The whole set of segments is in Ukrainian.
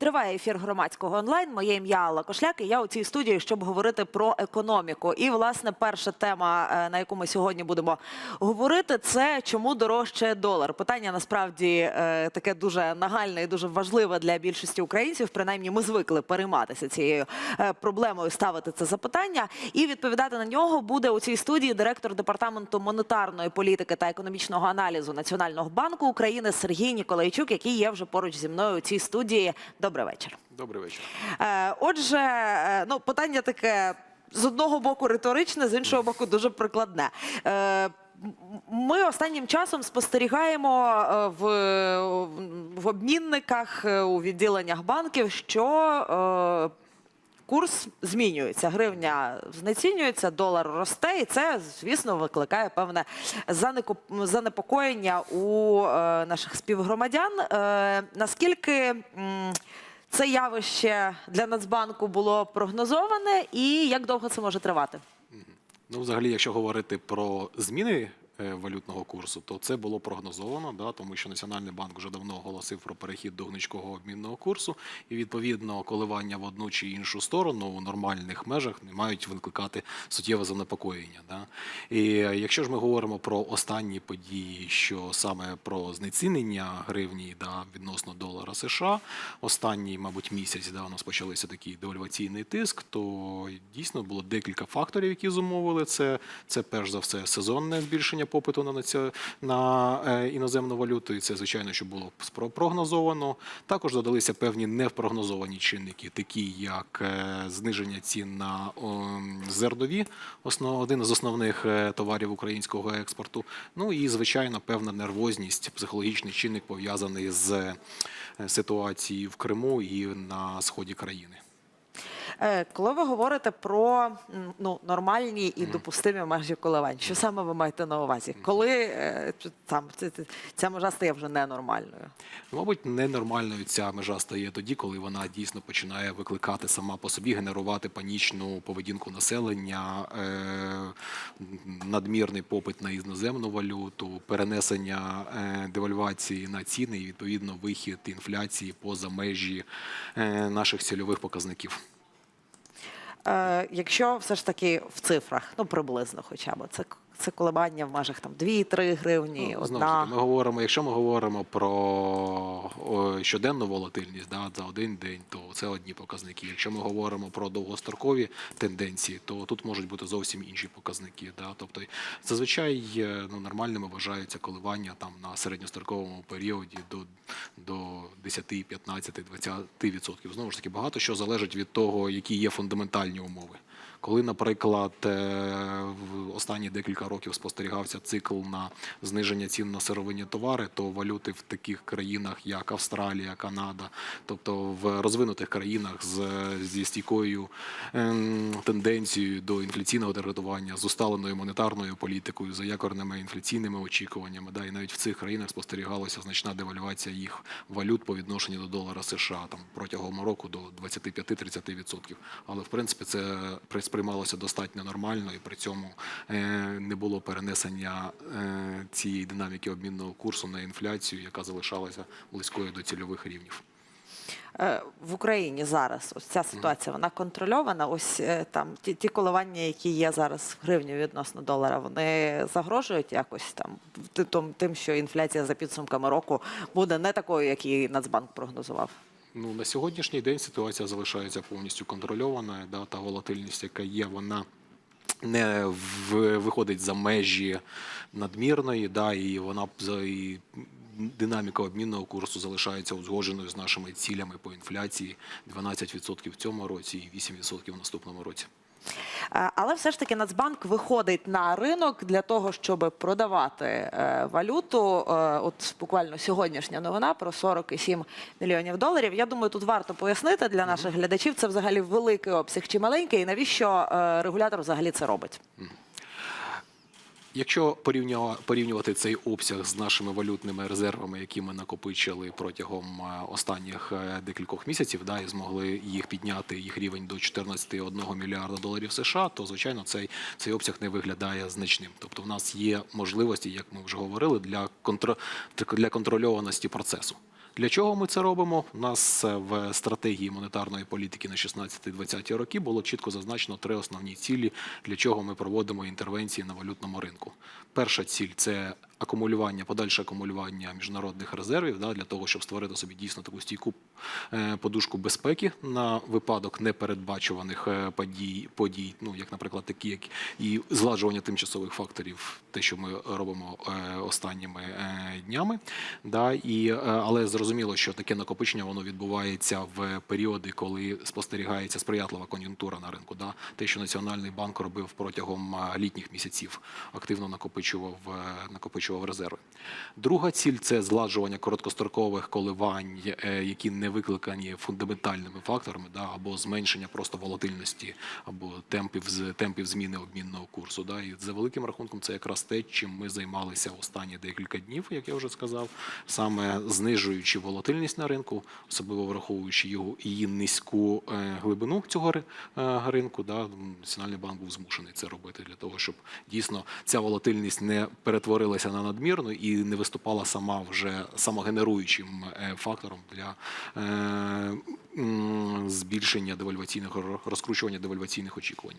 Триває ефір громадського онлайн. Моє ім'я Алла Кошляк. І я у цій студії, щоб говорити про економіку. І власне перша тема, е, на яку ми сьогодні будемо говорити, це чому дорожче долар. Питання насправді е, таке дуже нагальне і дуже важливе для більшості українців. Принаймні, ми звикли перейматися цією е, проблемою, ставити це запитання. І відповідати на нього буде у цій студії директор департаменту монетарної політики та економічного аналізу Національного банку України Сергій Ніколайчук, який є вже поруч зі мною у цій студії. Добрий вечір. Добрий вечір. Е, Отже, е, ну питання таке з одного боку риторичне, з іншого боку, дуже прикладне. Е, Ми останнім часом спостерігаємо в, в обмінниках у відділеннях банків, що курс змінюється, гривня знецінюється, долар росте, і це, звісно, викликає певне занепокоєння у наших співгромадян. Наскільки це явище для Нацбанку було прогнозоване, і як довго це може тривати? Ну, взагалі, якщо говорити про зміни валютного курсу, то це було прогнозовано, да, тому що Національний банк вже давно оголосив про перехід до гнучкого обмінного курсу, і відповідно коливання в одну чи іншу сторону у нормальних межах не мають викликати суттєве занепокоєння. Да. І якщо ж ми говоримо про останні події, що саме про знецінення гривні да, відносно долара США, останній, мабуть, місяць да, у нас почалися такий девальваційний тиск, то дійсно було декілька факторів, які зумовили це. Це перш за все сезонне збільшення попиту на наці- на е, іноземну валюту, і це звичайно, що було прогнозовано. Також додалися певні непрогнозовані чинники, такі як е, зниження цін на зернові, один з основних е, товарів українського експорту. Ну і звичайно, певна нервозність, психологічний чинник пов'язаний з ситуацією в Криму і на сході країни. Е, Коли ви говорите про ну, нормальні і допустимі межі коливань, що саме ви маєте на увазі? Коли е, там ця межа стає вже ненормальною? Мабуть, ненормальною ця межа стає тоді, коли вона дійсно починає викликати сама по собі, генерувати панічну поведінку населення, е, надмірний попит на іноземну валюту, перенесення девальвації на ціни і відповідно вихід інфляції поза межі наших цільових показників. Е, якщо все ж таки в цифрах, ну приблизно хоча б, це, це коливання в межах там 2-3 гривні, Ну, знову ж таки, ми говоримо, якщо ми говоримо про щоденну волатильність да, за один день, то це одні показники. Якщо ми говоримо про довгострокові тенденції, то тут можуть бути зовсім інші показники. Да. Тобто зазвичай е, ну, нормальними вважаються коливання там на середньостроковому періоді до, до 10, 15, 20 відсотків. Знову ж таки, багато що залежить від того, які є фундаментальні умови. Коли, наприклад, е, в останні декілька років спостерігався цикл на зниження цін на сировинні товари, то валюти в таких країнах, як Австралія, Канада, тобто в розвинутих країнах з, зі стійкою ем, тенденцією до інфляційного таргетування, з усталеною монетарною політикою, за якорними інфляційними очікуваннями, да, і навіть в цих країнах спостерігалася значна девальвація їх валют по відношенню до долара США там протягом року до 25-30%. Але в принципі це сприймалося достатньо нормально, і при цьому е, не було перенесення е, цієї динаміки обмінного курсу на інфляцію, яка залишалася близькою до цільових рівнів. Е, В Україні зараз ось ця ситуація вона контрольована. Ось там ті, ті коливання, які є зараз в гривні відносно долара, вони загрожують якось там ти- тим, що інфляція за підсумками року буде не такою, як і Нацбанк прогнозував. Ну на сьогоднішній день ситуація залишається повністю контрольованою. Да, та волатильність, яка є, вона не в, виходить за межі надмірної, да, і вона і динаміка обмінного курсу залишається узгодженою з нашими цілями по інфляції 12% в цьому році і 8% в наступному році. Е, Але все ж таки Нацбанк виходить на ринок для того, щоб продавати е, валюту. Е, От буквально сьогоднішня новина про 47 мільйонів доларів. Я думаю, тут варто пояснити для наших глядачів, це взагалі великий обсяг чи маленький, і навіщо регулятор взагалі це робить. Якщо порівнюва- порівнювати цей обсяг з нашими валютними резервами, які ми накопичили протягом е, останніх е, декількох місяців, да, і змогли їх підняти їх рівень до 14,1 мільярда доларів США, то звичайно цей, цей обсяг не виглядає значним. Тобто, в нас є можливості, як ми вже говорили, для контро для контрольованості процесу. Для чого ми це робимо? У нас в стратегії монетарної політики на 16-20 роки було чітко зазначено три основні цілі, для чого ми проводимо інтервенції на валютному ринку. Перша ціль це акумулювання, подальше акумулювання міжнародних резервів да, для того, щоб створити собі дійсно таку стійку подушку безпеки на випадок непередбачуваних е, подій, подій, ну як, наприклад, такі, як і зладжування тимчасових факторів, те, що ми робимо е, останніми е, днями. Да, і, е, але зрозуміло, що таке накопичення воно відбувається в періоди, коли спостерігається сприятлива кон'юнктура на ринку. Да, те, що Національний банк робив протягом е, літніх місяців, активно накопичував, е, накопичував резерви. Друга ціль це зладжування короткострокових коливань, е, які не викликані фундаментальними факторами, да, або зменшення просто волатильності, або темпів з темпів зміни обмінного курсу. Да. І за великим рахунком це якраз те, чим ми займалися останні декілька днів, як я вже сказав, саме знижуючи волатильність на ринку, особливо враховуючи його її низьку е, глибину цього е, ринку. Да. Національний банк був змушений це робити для того, щоб дійсно ця волатильність не перетворилася на надмірну і не виступала сама вже самогенеруючим е, фактором для е, м, збільшення девальваційних розкручування девальваційних очікувань.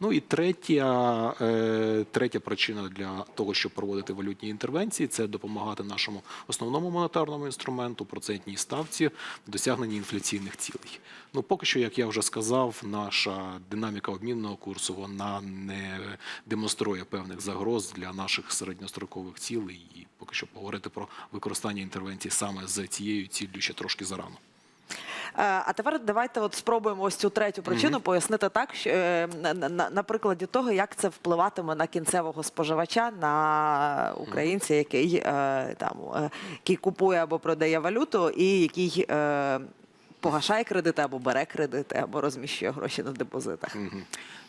Ну і третя, е, третя причина для того, щоб проводити валютні інтервенції, це допомагати нашому основному монетарному інструменту, процентній ставці в досягненні інфляційних цілей. Ну поки що, як я вже сказав, наша динаміка обмінного курсу вона не демонструє певних загроз для наших середньострокових цілей. І поки що поговорити про використання інтервенцій саме з цією ціллю ще трошки зарано. Е, А тепер давайте от спробуємо ось цю третю причину пояснити так, що е, на, прикладі того, як це впливатиме на кінцевого споживача, на українця, який е, там який купує або продає валюту, і який погашає кредити або бере кредити, або розміщує гроші на депозитах. Мгм.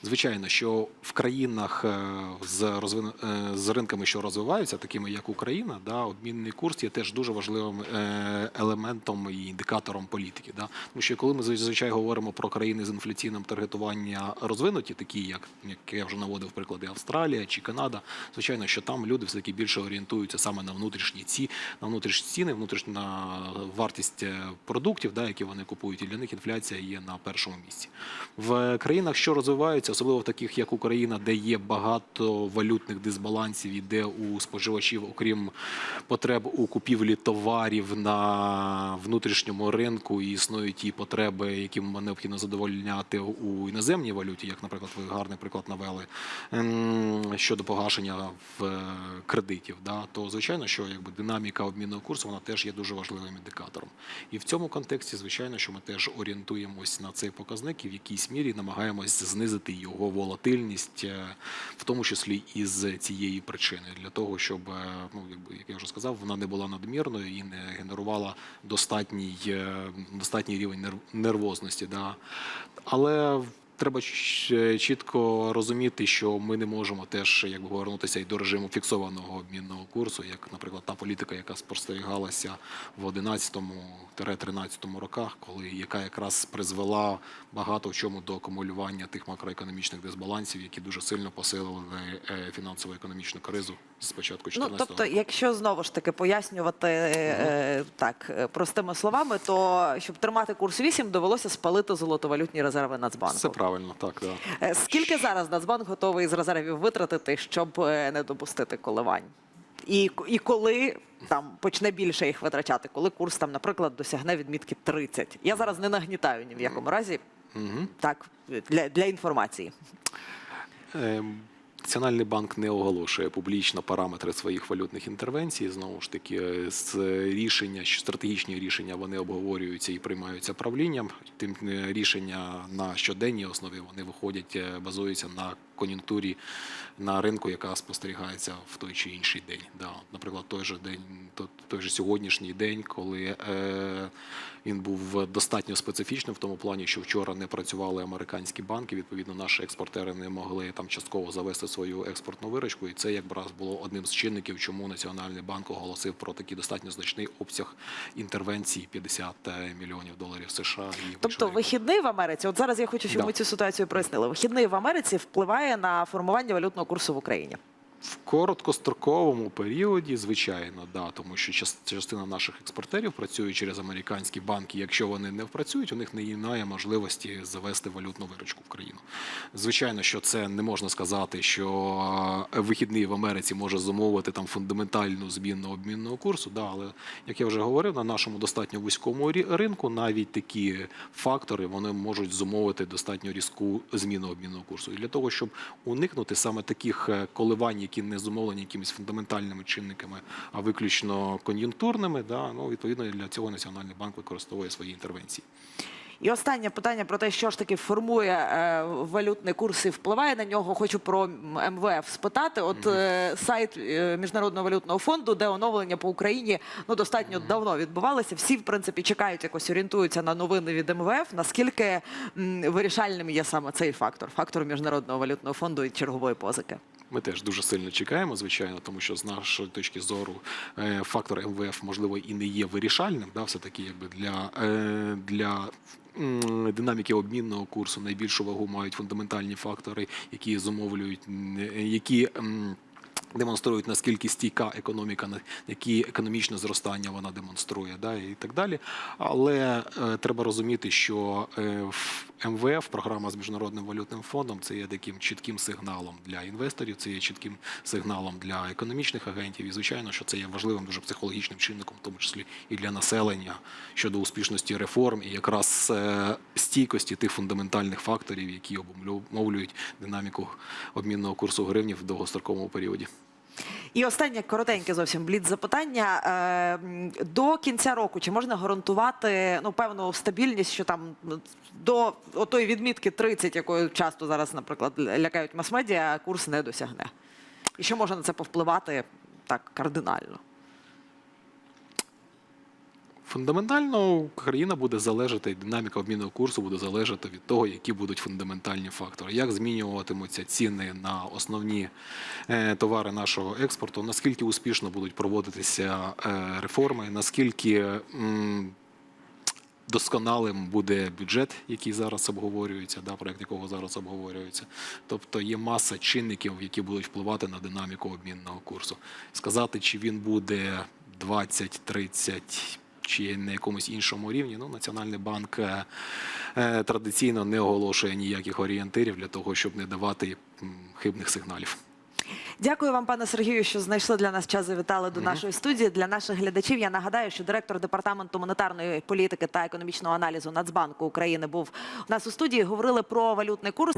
Звичайно, що в країнах е, з розвин... е, з ринками, що розвиваються, такими як Україна, да, обмінний курс є теж дуже важливим е, елементом і індикатором політики. Да. Тому що коли ми зазвичай говоримо про країни з інфляційним таргетування розвинуті, такі як, як я вже наводив приклади Австралія чи Канада, звичайно, що там люди все таки більше орієнтуються саме на внутрішні ці на внутрішні ціни, внутрішню вартість продуктів, да, які вони купують, і для них інфляція є на першому місці. В країнах, що розвиваються, особливо в таких як Україна, де є багато валютних дисбалансів, і де у споживачів, окрім потреб у купівлі товарів на внутрішньому ринку, і існують ті потреби, яким необхідно задовольняти у іноземній валюті, як, наприклад, ви гарний приклад навели ем, щодо погашення в е, кредитів. Да, то звичайно, що якби динаміка обмінного курсу вона теж є дуже важливим індикатором. І в цьому контексті, звичайно, що ми теж орієнтуємось на цей показник і в якійсь мірі намагаємось знизити його волатильність, е, в тому числі і з цієї причини, для того, щоб е, ну якби як я вже сказав, вона не була надмірною і не генерувала достатній, е, достатній рівень нерв- нервозності. Да. Але Треба ч- чітко розуміти, що ми не можемо теж якби повернутися і до режиму фіксованого обмінного курсу, як, наприклад, та політика, яка спостерігалася в 11-13 роках, коли яка якраз призвела багато в чому до акумулювання тих макроекономічних дисбалансів, які дуже сильно посилили е, фінансово-економічну кризу з початку Ну 14 тобто, якщо знову ж таки пояснювати е, так е, простими словами, то щоб тримати курс 8, довелося спалити золотовалютні резерви Нацбанку. Це правильно, так да. Е, Скільки зараз Нацбанк готовий з резервів витратити, щоб е, не допустити коливань? І, і коли там почне більше їх витрачати, коли курс там, наприклад, досягне відмітки 30? Я зараз не нагнітаю ні в якому разі. Так, для, для інформації. Ем, Національний банк не оголошує публічно параметри своїх валютних інтервенцій. Знову ж таки, з рішення, стратегічні рішення вони обговорюються і приймаються правлінням. Тим е, рішення на щоденній основі вони виходять, е, базуються на кон'юнктурі на ринку, яка спостерігається в той чи інший день. Да, наприклад, той же день, то- той же сьогоднішній день, коли е, він був достатньо специфічним в тому плані, що вчора не працювали американські банки. Відповідно, наші експортери не могли там частково завести свою експортну виручку, і це якраз було одним з чинників, чому Національний банк оголосив про такий достатньо значний обсяг інтервенції 50 мільйонів доларів США. І Тобто вихідний в Америці, от зараз я хочу, щоб Да. ми цю ситуацію прояснили. Вихідний в Америці впливає на формування валютного курсу в Україні. В короткостроковому періоді, звичайно, да, тому що частина наших експортерів працює через американські банки. Якщо вони не впрацюють, у них не немає можливості завести валютну виручку в країну. Звичайно, що це не можна сказати, що е, вихідний в Америці може зумовити там фундаментальну зміну обмінного курсу. Да, але як я вже говорив, на нашому достатньо вузькому ринку навіть такі фактори вони можуть зумовити достатньо різку зміну обмінного курсу. І для того, щоб уникнути саме таких е, коливань, які не зумовлені якимись фундаментальними чинниками, а виключно кон'юнктурними, да, ну відповідно для цього Національний банк використовує свої інтервенції. І останнє питання про те, що ж таки формує е, валютний курс і впливає на нього. Хочу про МВФ спитати. От е, сайт е, Міжнародного валютного фонду, де оновлення по Україні ну достатньо давно відбувалися. Всі, в принципі, чекають, якось орієнтуються на новини від МВФ. Наскільки м, вирішальним є саме цей фактор фактор Міжнародного валютного фонду і чергової позики? Ми теж дуже сильно чекаємо, звичайно, тому що з нашої точки зору е, фактор МВФ можливо і не є вирішальним, да, все таки, якби для, е, для динаміки обмінного курсу найбільшу вагу мають фундаментальні фактори, які зумовлюють, які. Демонструють наскільки стійка економіка, які економічне зростання вона демонструє, да, і так далі. Але е, треба розуміти, що е, МВФ, програма з міжнародним валютним фондом, це є таким чітким сигналом для інвесторів, це є чітким сигналом для економічних агентів. І звичайно, що це є важливим дуже психологічним чинником, в тому числі і для населення щодо успішності реформ, і якраз е, стійкості тих фундаментальних факторів, які обумовлюють динаміку обмінного курсу гривні в довгостроковому періоді. І останнє коротеньке зовсім блід запитання. Е, До кінця року чи можна гарантувати ну, певну стабільність, що там ну, до отої відмітки 30, якою часто зараз, наприклад, лякають мас-медіа, курс не досягне? І що може на це повпливати так кардинально? Фундаментально країна буде залежати, динаміка обмінного курсу буде залежати від того, які будуть фундаментальні фактори, як змінюватимуться ціни на основні е, товари нашого експорту, наскільки успішно будуть проводитися е, реформи, наскільки досконалим буде бюджет, який зараз обговорюється, да, проект якого зараз обговорюється. Тобто є маса чинників, які будуть впливати на динаміку обмінного курсу. Сказати, чи він буде 20, 30 чи на якомусь іншому рівні, ну, Національний банк е, е, традиційно не оголошує ніяких орієнтирів для того, щоб не давати хибних сигналів. Дякую вам, пане Сергію, що знайшли для нас час. Завітали до нашої студії. Для наших глядачів я нагадаю, що директор департаменту монетарної політики та економічного аналізу Нацбанку України був у нас у студії. Говорили про валютний курс.